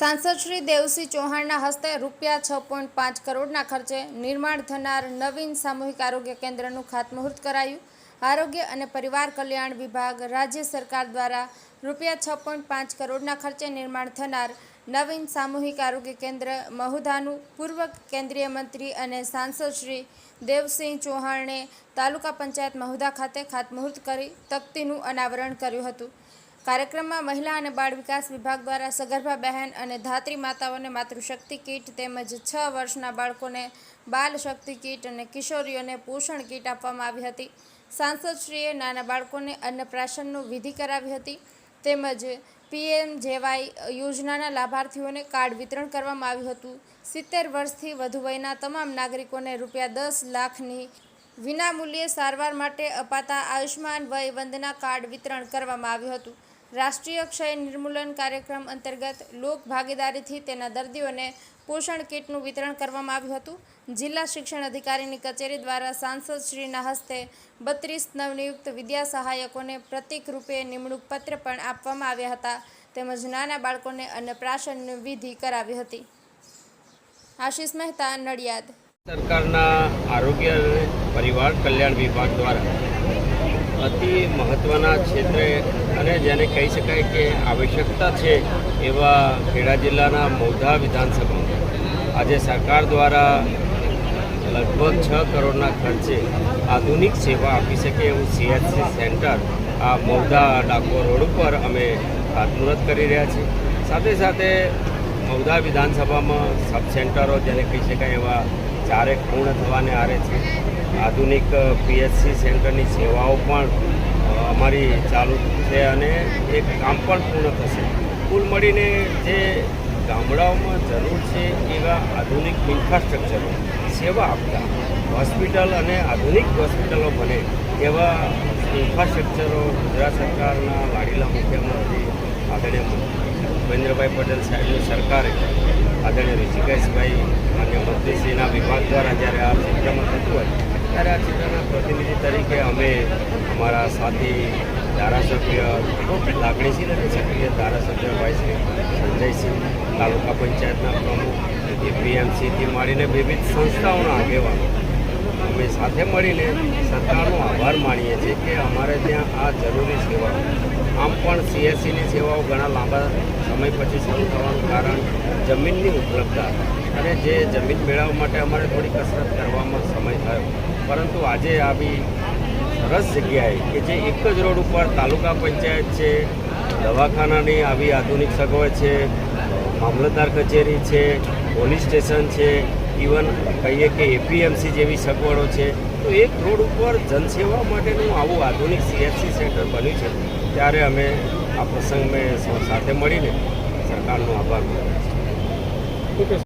સાંસદ શ્રી દેવસિંહ ચૌહાણના હસ્તે રૂપિયા છ પોઈન્ટ પાંચ કરોડના ખર્ચે નિર્માણ થનાર નવીન સામૂહિક આરોગ્ય કેન્દ્રનું ખાતમુહૂર્ત કરાયું. આરોગ્ય અને પરિવાર કલ્યાણ વિભાગ રાજ્ય સરકાર દ્વારા રૂપિયા છ પોઈન્ટ પાંચ કરોડના ખર્ચે નિર્માણ થનાર નવીન સામૂહિક આરોગ્ય કેન્દ્ર મહુધાનું પૂર્વ કેન્દ્રીય મંત્રી અને સાંસદ શ્રી દેવસિંહ ચૌહાણે તાલુકા પંચાયત મહુધા ખાતે ખાતમુહૂર્ત કરી તકતીનું અનાવરણ કર્યું હતું. કાર્યક્રમમાં મહિલા અને બાળ વિકાસ વિભાગ દ્વારા સગર્ભા બહેન અને ધાત્રી માતાઓને માતૃશક્તિ કીટ તેમજ છ વર્ષના બાળકોને બાલ શક્તિ કીટ અને કિશોરીઓને પોષણ કીટ આપવામાં આવી હતી. સાંસદશ્રીએ નાના બાળકોને અન્નપ્રાશનનું વિધિ કરાવી હતી તેમજ પીએમ જેવાય યોજનાના લાભાર્થીઓને કાર્ડ વિતરણ કરવામાં આવ્યું હતું. સિત્તેર વર્ષથી વધુ વયના તમામ નાગરિકોને રૂપિયા દસ લાખની વિનામૂલ્યે સારવાર માટે અપાતા આયુષ્માન વય વંદના કાર્ડ વિતરણ કરવામાં આવ્યું હતું. રાષ્ટ્રીય ક્ષય નિર્મૂલન કાર્યક્રમ અંતર્ગત લોક ભાગીદારીથી તેના દર્દીઓને પોષણ કીટનું વિતરણ કરવામાં આવ્યું હતું. જિલ્લા શિક્ષણ અધિકારીની કચેરી દ્વારા સાંસદશ્રીના હસ્તે બત્રીસ નવનિયુક્ત વિદ્યા સહાયકોને પ્રતિક રૂપે નિમણૂક પત્ર પણ આપવામાં આવ્યા હતા. તેમજ નાના બાળકોને અન્નપ્રાશનની વિધિ કરાવી હતી. આશીષ મહેતા, નડિયાદ. સરકારના આરોગ્ય પરિવાર કલ્યાણ વિભાગ દ્વારા અતિ મહત્ત્વના ક્ષેત્રે અને જેને કહી શકાય કે આવશ્યકતા છે એવા ખેડા જિલ્લાના મૌધા વિધાનસભામાં. આજે સરકાર દ્વારા લગભગ છ કરોડના ખર્ચે આધુનિક સેવા આપી શકે એવું સીએચસી સેન્ટર આ મૌધા ડાકોર રોડ ઉપર અમે ખાતમુહૂર્ત કરી રહ્યા છીએ. સાથે સાથે મૌધા વિધાનસભામાં સબ સેન્ટરો જેને કહી શકાય એવા ચારેક પૂર્ણ થવાને આરે છે. આધુનિક પીએચસી સેન્ટરની સેવાઓ પણ અમારી ચાલુ છે અને એક કામ પણ પૂર્ણ થશે. કુલ મળીને જે ગામડાઓમાં જરૂર છે એવા આધુનિક ઇન્ફ્રાસ્ટ્રક્ચરો, સેવા આપતા, હોસ્પિટલ અને આધુનિક હોસ્પિટલો બને એવા ઇન્ફ્રાસ્ટ્રક્ચરો ગુજરાત સરકારના લાડીલા મુખ્યમંત્રી આદરણીય ભૂપેન્દ્રભાઈ પટેલ સાહેબની સરકારે આદરણીય ઋષિકેશભાઈ, માન્ય મંત્રીશ્રીના વિભાગ દ્વારા જ્યારે આ ક્ષેત્રમાં થતું હોય, ત્યારે આ ક્ષેત્રના પ્રતિનિધિ તરીકે અમે અમારા સાથી ધારાસભ્ય, લાગણીશીલ અને સક્રિય ધારાસભ્ય ભાઈ શ્રી સંજયસિંહ, તાલુકા પંચાયતના પ્રમુખ એપીએમસીથી મળીને વિવિધ સંસ્થાઓના આગેવાનો, અમે સાથે મળીને સરકારનો આભાર માનીએ છીએ કે અમારે ત્યાં આ જરૂરી સેવાઓ, આમ પણ સીએસસીની સેવાઓ ઘણા લાંબા સમય પછી શરૂ થવાનું કારણ જમીનની ઉપલબ્ધતા. અને જે જમીન મેળવવા માટે અમારે થોડી કસરત કરવામાં સમય થયો. પરંતુ આજે આવી સરસ જગ્યાએ કે જે એક જ રોડ ઉપર તાલુકા પંચાયત છે, દવાખાનાની આવી આધુનિક સગવડ છે, મામલતદાર કચેરી છે, પોલીસ સ્ટેશન છે, ઇવન કહીએ કે એપીએમસી જેવી સગવડો છે. તો એક રોડ ઉપર જનસેવા માટેનું આવું આધુનિક સીએચસી સેન્ટર બન્યું છે. ત્યારે અમે આ પ્રસંગ મેં સાથે મળીને સરકારનો આભાર માનીએ છીએ